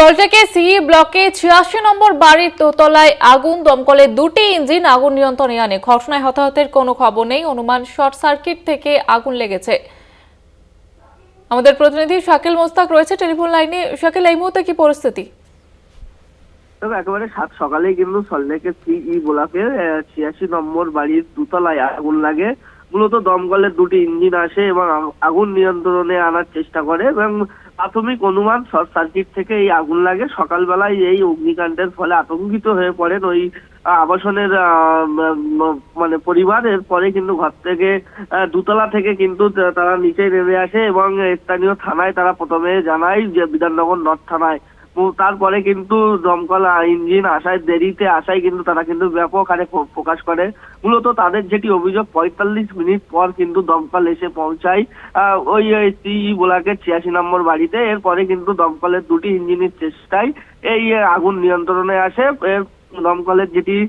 সল্টেকে সিই ব্লকে ছিয়াশি নম্বর বাড়ির দোতলায় আগুন, দমকলে দুটি ইঞ্জিন আগুন নিয়ন্ত্রণে আনে। ঘটনায় হতাহতের কোনো খবর নেই। অনুমান শর্ট সার্কিট থেকে আগুন লেগেছে। আমাদের প্রতিনিধি শাকিল মোস্তাক রয়েছে টেলিফোন লাইনে। শাকিল, এই মুহূর্তে কি পরিস্থিতি? তবে একেবারে সাত সকালেই কিন্তু সল্লেকের সিই ব্লকের ছিয়াশি নম্বর বাড়ির দুতলায় আগুন লাগে। মূলত দমকলের দুটি ইঞ্জিন আসে এবং আগুন নিয়ন্ত্রণে আনার চেষ্টা করে এবং প্রাথমিক অনুমান শর্ট সার্কিট থেকে এই আগুন লাগে। সকালবেলায় এই অগ্নিকাণ্ডের ফলে আতঙ্কিত হয়ে পড়েন ওই আবাসনের মানে পরিবার। এরপরে কিন্তু ঘর থেকে দুতলা থেকে কিন্তু তারা নিচে নেমে আসে এবং স্থানীয় থানায় তারা প্রথমে জানায় যে বিধাননগর নর্থ থানায় তারপরে কিন্তু দমকল ইঞ্জিন আসায় দেরিতে আসায় কিন্তু তারা কিন্তু ব্যাপক হারে প্রকাশ করে। মূলত তাদের যেটি অভিযোগ, পঁয়তাল্লিশ মিনিট পর কিন্তু দমকল এসে পৌঁছায়। ওই সিই বোলাকের ছিয়াশি নম্বর বাড়িতে। এরপরে কিন্তু দমকলের দুটি ইঞ্জিনের চেষ্টায় এই আগুন নিয়ন্ত্রণে আসে। দমকলের যেটি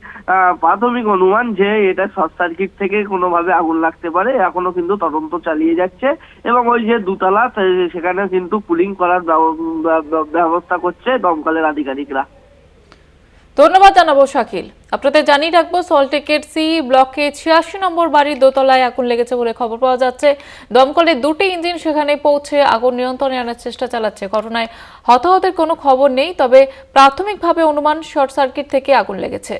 প্রাথমিক অনুমান যে এটা শর্ট সার্কিট থেকে কোনোভাবে আগুন লাগতে পারে, এখনও কিন্তু তদন্ত চালিয়ে যাচ্ছে এবং ওই যে দুতলা সেখানে কিন্তু কুলিং করার ব্যব- ব্যব- ব্যবস্থা করছে দমকলের আধিকারিকরা। ধন্যবাদ জানাব, শাকিল। আপনাদের জানিয়ে রাখব সল্টেকের সি ব্লকে ছিয়াশি নম্বর বাড়ির দোতলায় আগুন লেগেছে বলে খবর পাওয়া যাচ্ছে। দমকলের দুটি ইঞ্জিন সেখানে পৌঁছে আগুন নিয়ন্ত্রণে আনার চেষ্টা চালাচ্ছে। ঘটনায় হতাহতের কোনো খবর নেই, তবে প্রাথমিকভাবে অনুমান শর্ট সার্কিট থেকে আগুন লেগেছে।